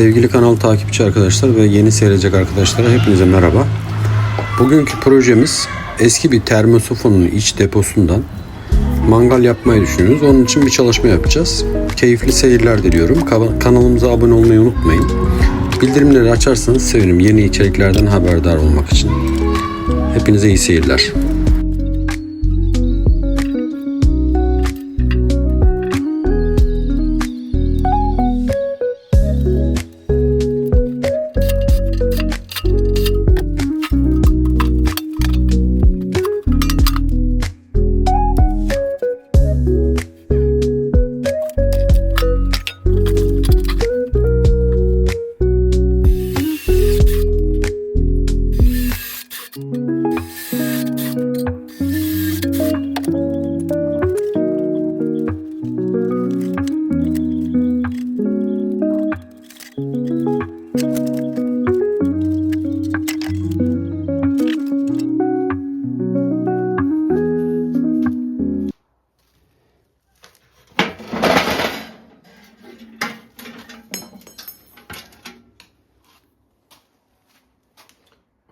Sevgili kanal takipçi arkadaşlar ve yeni seyredecek arkadaşlara hepinize merhaba. Bugünkü projemiz eski bir termosofonun iç deposundan mangal yapmayı düşünüyoruz. Onun için bir çalışma yapacağız. Keyifli seyirler diliyorum. Ka- Kanalımıza abone olmayı unutmayın. Bildirimleri açarsanız sevinirim yeni içeriklerden haberdar olmak için. Hepinize iyi seyirler.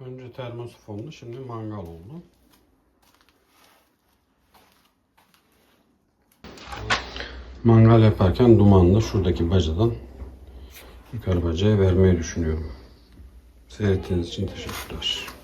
Önce termosofonlu, şimdi mangal oldu. Mangal yaparken dumanla şuradaki bacadan yukarı bacaya vermeyi düşünüyorum. Seyrettiğiniz için teşekkürler.